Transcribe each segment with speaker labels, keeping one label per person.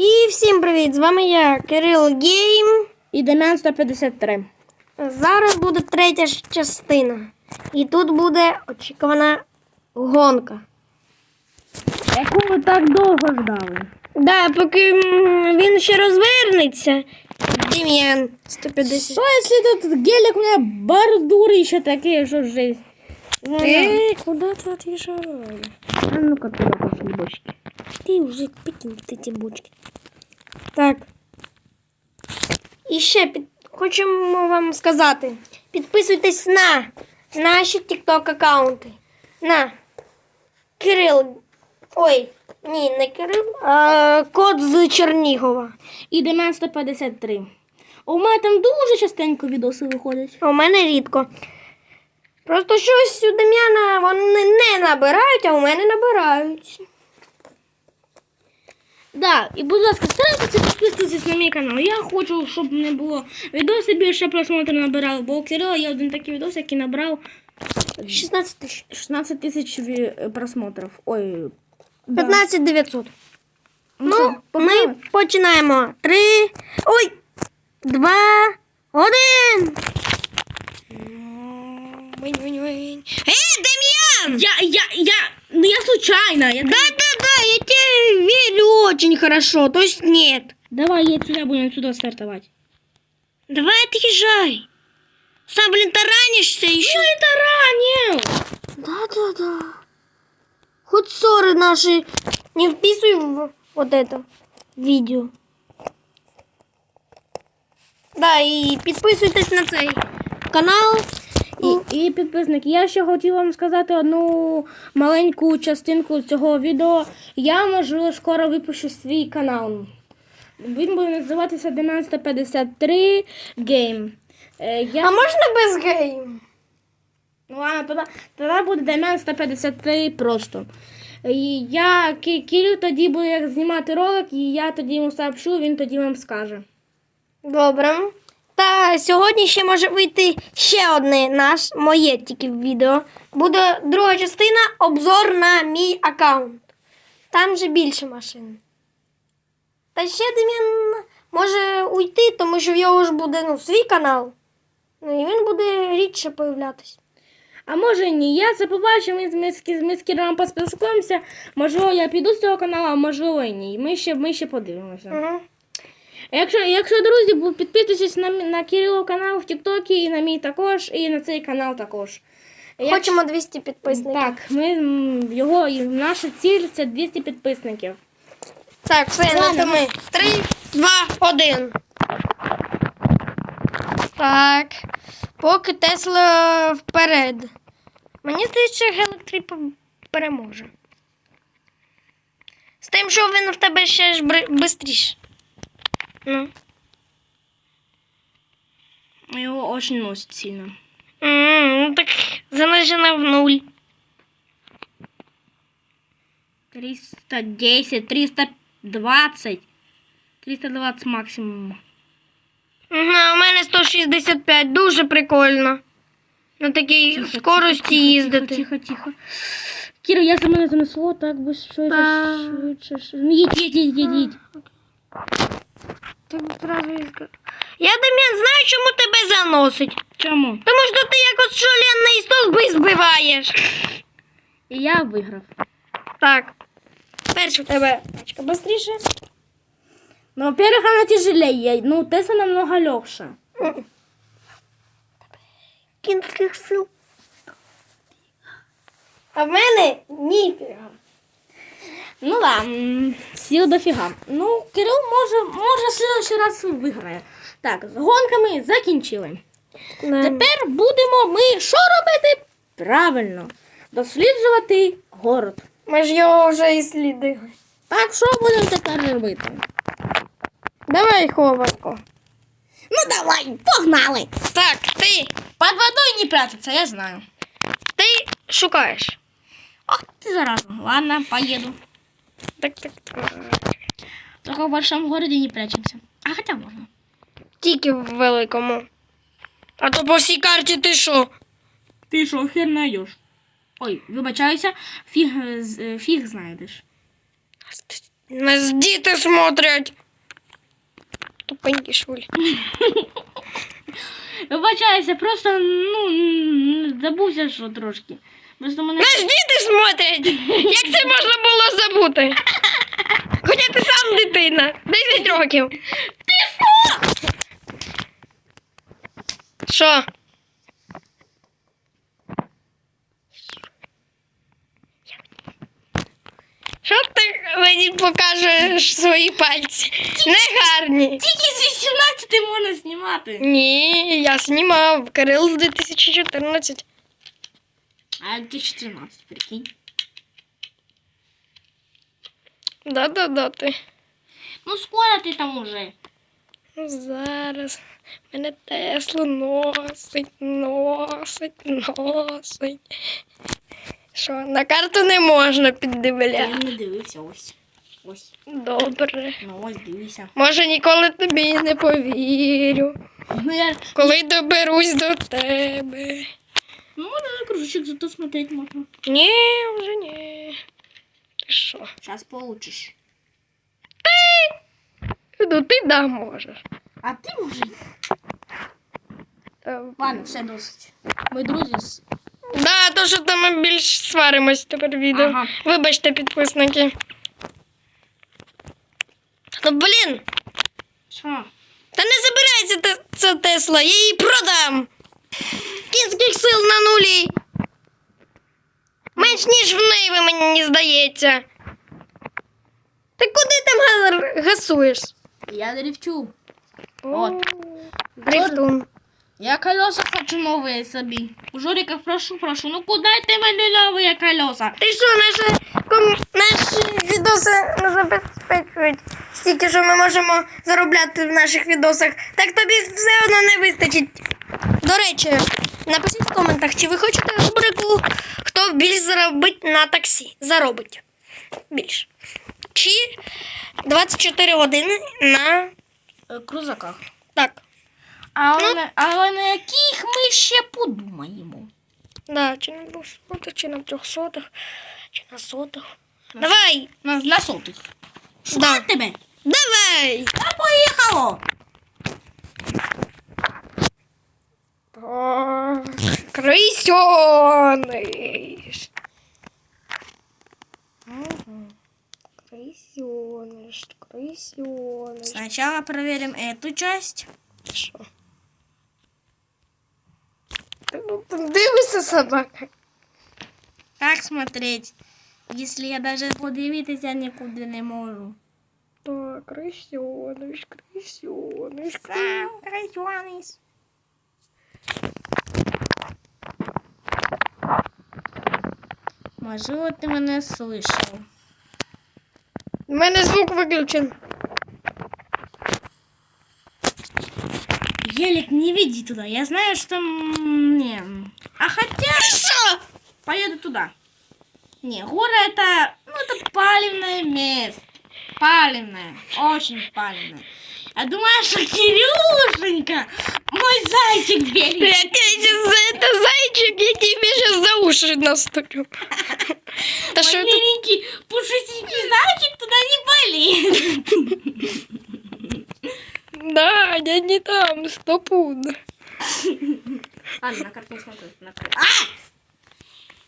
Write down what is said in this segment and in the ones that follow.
Speaker 1: І всім привіт! З вами я, Кирил Гейм.
Speaker 2: І Дем'ян 153.
Speaker 1: Зараз буде третя частина. І тут буде очікувана гонка.
Speaker 2: Яку ви так довго ждали?
Speaker 1: Да, поки він ще розвернеться. Дем'ян 150.
Speaker 2: Що, якщо тут гелік у мене бордури ще такі, що жесть?
Speaker 1: Ти куди ти от'їжджаєш?
Speaker 2: А ну-ка туда пошли бочки.
Speaker 1: Ти вже підкинь ці бочки. Так. І ще під... хочемо вам сказати. Підписуйтесь на наші TikTok аккаунти. На Кирил. Ой, ні, не Кирил, а код з Чернігова.
Speaker 2: І Дем'ян 153. У мене там дуже частенько відоси виходять.
Speaker 1: А у мене рідко. Просто щось у Дем'яна вони не набирають, а у мене набирають.
Speaker 2: Да, і будь ласка, старайтеся підписуватись на мій канал. Я хочу, щоб не було відоси більше просмотрів набирав, бо у Кирила є один такий відос, який набрав
Speaker 1: 16 тисяч.
Speaker 2: 16 тисяч просмотрів. Ой. да.
Speaker 1: 15 900. Ну,
Speaker 2: що,
Speaker 1: ми починаємо. Три. Ой! Два. Один. Эй, Демьян!
Speaker 2: Я, я, я, ну я случайно. Я...
Speaker 1: Да-да-да, я тебе верю очень хорошо. То есть нет.
Speaker 2: Давай, едь сюда, будем отсюда стартовать.
Speaker 1: Давай отъезжай. Сам, блин, таранишься еще.
Speaker 2: Ну это ранил!
Speaker 1: Да-да-да. Хоть ссоры наши не вписывай в вот это видео. Да, і підписуйтесь на цей канал.
Speaker 2: І, і підписники, я ще хотів вам сказати одну маленьку частинку цього відео. Я, можливо, скоро випущу свій канал. Він буде називатися 1153 Game. Е, я...
Speaker 1: А можна без гейм?
Speaker 2: Ну ладно, тоді, тоді буде Дем'ян 153 просто. І я Ки- Кирил тоді буде знімати ролик, і я тоді йому сообщу, він тоді вам скаже.
Speaker 1: Добре. Та сьогодні ще може вийти ще одне наш, моє тільки відео. Буде друга частина обзор на мій аккаунт. Там же більше машин. Та ще Дем'ян може уйти, тому що в його ж буде ну, свій канал. Ну і він буде рідше появлятися.
Speaker 2: А може ні, я це побачу, ми, з- ми, з Ки- ми з Кирилом поспілкуємося. Можливо, я піду з цього каналу, а можливо і ні. Ми ще, ми ще подивимося.
Speaker 1: Угу.
Speaker 2: Якщо, якщо друзі, підписуйтесь на, на Кирилов канал в Тіктокі, і на мій також, і на цей канал також. Як-
Speaker 1: Хочемо 200 підписників.
Speaker 2: Так, ми його наша ціль це 200 підписників.
Speaker 1: Так, все, на ми. Три, два, один. Так. Поки Тесла вперед. Мені здається, Гелик переможе. З тим, що він в тебе ще ж швидше. Ну.
Speaker 2: Його дуже носить сильно.
Speaker 1: М, ну так занижена в нуль.
Speaker 2: 310, 320. 320 максимум.
Speaker 1: Угу, а у мене 165, дуже прикольно. На такій скорості їздити.
Speaker 2: Тихо, тихо, тихо. Кіра, я за мене занесло, так би швидше, швидше. Ну, їдь, їдь, їдь, їдь,
Speaker 1: Я Дем'ян, знаю, чому тебе заносить.
Speaker 2: Чому?
Speaker 1: Тому що ти якось шалений стовби збиваєш.
Speaker 2: І я виграв.
Speaker 1: Так. Перше в тебе тачка швидше.
Speaker 2: Ну, во-первых, она тяжелее. Ну, Тесла намного легче.
Speaker 1: Кінських сил. А в мене ніфіга.
Speaker 2: Ну да, сил дофіга. Ну, Кирил може, може следующий раз виграє. Так, з гонками закінчили. Тепер будемо ми що робити? Правильно. Досліджувати город.
Speaker 1: Ми ж його вже і слідили.
Speaker 2: Так, що будемо тепер робити?
Speaker 1: Давай, хованко.
Speaker 2: Ну давай, погнали!
Speaker 1: Так, ти.
Speaker 2: Под водой не прятаться, я знаю.
Speaker 1: Ти шукаєш.
Speaker 2: О, ты зараза. Ладно, поеду.
Speaker 1: Так, так, так.
Speaker 2: Только в большом городе не прячемся. А хотя можно.
Speaker 1: Тільки в великому. А то по всій карті ти що?
Speaker 2: Ты что, хер найдешь? Ой, вибачаюся, фіг, з- фіг знайдеш.
Speaker 1: Нас діти смотрять. Тупенькі шулі.
Speaker 2: Вибачаюся, просто ну м, забувся, що трошки. Просто мене.
Speaker 1: Нас діти смотрять. Як це можна було забути? Хоча ти сам дитина. 10 років. Ти що? Що? Що ти мені покажеш свої пальці? Не гарні.
Speaker 2: Тільки з 18 можна знімати.
Speaker 1: Ні, я знімав Кирил 2014.
Speaker 2: А ти 14, прикинь.
Speaker 1: Да-да-да ти.
Speaker 2: Ну скоро ти там уже.
Speaker 1: Ну, Зараз мене Теслу носить, носить, носить. Що, на карту не можна піддивляти.
Speaker 2: Я не дивився ось. Ось.
Speaker 1: Добре.
Speaker 2: Ну ось дивися.
Speaker 1: Може ніколи тобі не повірю,
Speaker 2: Ну я.
Speaker 1: коли доберусь до тебе.
Speaker 2: Ну можна на кружочек зато смотреть можна.
Speaker 1: Ні, вже ні. Ти що?
Speaker 2: Сейчас получиш.
Speaker 1: Ну ти да можеш.
Speaker 2: А може.
Speaker 1: Та-
Speaker 2: Ладно, все досить. Ми друзі з.
Speaker 1: Да, то що там ми більш сваримось тепер відео.
Speaker 2: Ага.
Speaker 1: Вибачте, підписники. Ну блін,
Speaker 2: Що?
Speaker 1: та не забирайся те- ця Тесла, я її продам. Кінських сил на нулі. Менш ніж в неї мені здається. Ти куди там га- гасуєш?
Speaker 2: Я дрифчу.
Speaker 1: От. Дрифтун.
Speaker 2: Я колеса хочу новые собі. У Жорика прошу, прошу. Ну куди ти мені нові колеса?
Speaker 1: Ти що, наші, ком... наші відоси не забезпечують стільки, що ми можемо заробляти в наших відосах. Так тобі все одно не вистачить. До речі, напишіть в коментах, чи ви хочете рубрику, хто більш заробить на таксі. Заробить. Більш. Чи 24 години на.
Speaker 2: Крузаках.
Speaker 1: Так.
Speaker 2: Але, на- але на яких ми ще подумаємо?
Speaker 1: Да, чи на 200, чи на 300, чи на сотих. Давай!
Speaker 2: На, на сотих.
Speaker 1: Да.
Speaker 2: Тебе?
Speaker 1: Давай!
Speaker 2: Та поїхало!
Speaker 1: Крысеныш. Ага. Крысеныш, крысеныш.
Speaker 2: Сначала проверим эту часть.
Speaker 1: Хорошо. Ну, Дивися, собака.
Speaker 2: Как смотреть? Если я даже подивитися нікуди не могу.
Speaker 1: Так, крысеныш, крысеныш.
Speaker 2: Сам крысеныш. Можливо, ти мене слышав.
Speaker 1: У мене звук виключен.
Speaker 2: Елик, не веди туда. Я знаю, что... Не. А хотя...
Speaker 1: Що?
Speaker 2: Поеду туда. Не, гора это... Ну, это палевное место. Палевное. Очень палевное. Я думаю, что Кирюшенька, мой зайчик беленький.
Speaker 1: Який це це зайчик, я тебе сейчас за уши наступлю. Що ти?
Speaker 2: миленький пушистенький зайчик туда не полезет.
Speaker 1: Да, я не там, стопуд.
Speaker 2: Ладно, на карту не смотрю. На карту. А!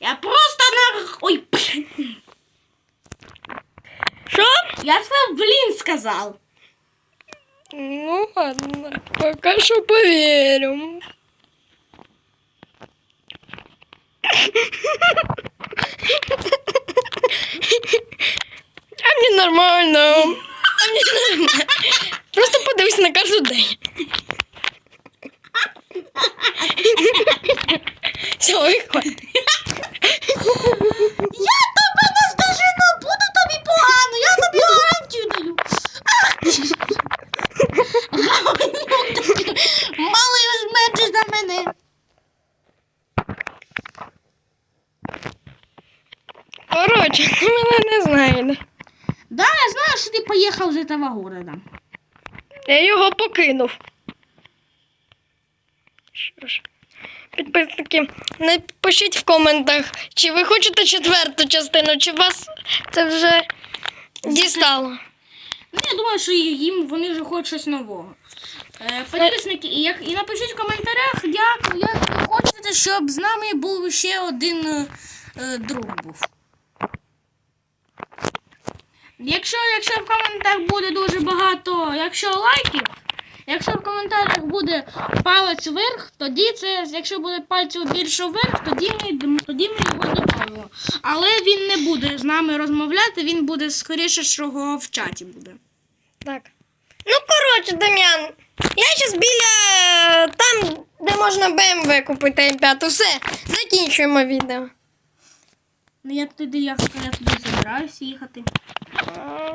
Speaker 2: Я просто на... Ой, блин.
Speaker 1: Що?
Speaker 2: Я сказал, блин, сказал.
Speaker 1: Ну ладно, пока що поверю. А мені нормально. А мені нормально. Просто подивись на кожен день. Все, виходить.
Speaker 2: Що ти з этого города.
Speaker 1: Я його покинув. Що ж, підписники, напишіть в коментах, чи ви хочете четверту частину, чи вас це вже Дістало.
Speaker 2: Ну, я думаю, що їм вони вже хочуть щось нового. Е, Підписники, і, як, і напишіть в коментарях, як, як ви хочете, щоб з нами був ще один е, друг був. Якщо, якщо в коментарях буде дуже багато, якщо лайків, якщо в коментарях буде палець вверх, тоді це, якщо буде пальців більше вверх, тоді ми, тоді ми його додамо. Але він не буде з нами розмовляти, він буде скоріше, що його в чаті буде.
Speaker 1: Так. Ну, коротше, Дем'ян, я зараз біля там, де можна BMW купити М5. Все, закінчуємо відео.
Speaker 2: Ну я туди, я, я туди собираюсь їхати.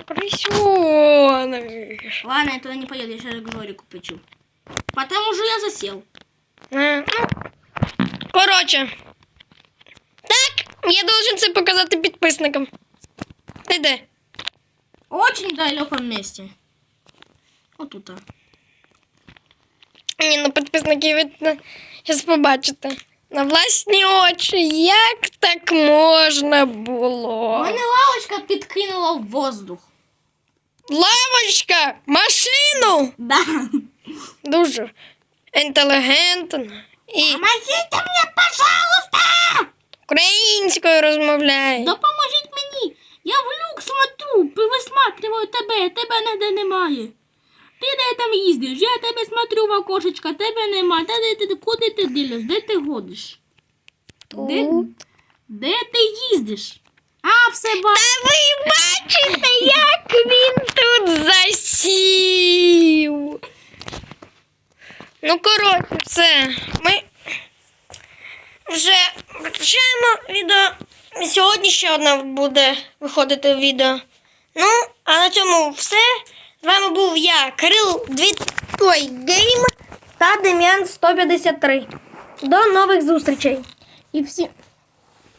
Speaker 1: Крисюниш.
Speaker 2: Ладно, я туда не поеду, я сейчас к Жорику печу. Потому что я засел.
Speaker 1: Ну, коротше. Так, я должен це показати підписникам. Ти де?
Speaker 2: Очень в далеком месте. Вот тут.
Speaker 1: Ні, ну підписники ви зараз побачите. На власні очі, як так можна було?
Speaker 2: Мене лавочка підкинула в воздух.
Speaker 1: Лавочка, машину!
Speaker 2: Да.
Speaker 1: Дуже інтелігентно і
Speaker 2: Помогите мне, пожалуйста!
Speaker 1: українською розмовляє.
Speaker 2: Допоможіть мені. Я в люк смотрю, висматриваю тебе, тебе ніде немає. Ти де там їздиш? Я тебе смотрю в окошечко, тебе нема. Та де ти, куди ти ділиш? Де ти ходиш? Де, де ти їздиш? А, все бачу.
Speaker 1: Та ви бачите, як він тут засів. Ну, коротше, все. Ми вже виключаємо відео. Сьогодні ще одне буде виходити відео. Ну, а на цьому все. З вами був я, Кирил Двітой Гейм та Дем'ян 153. До нових зустрічей.
Speaker 2: І всі,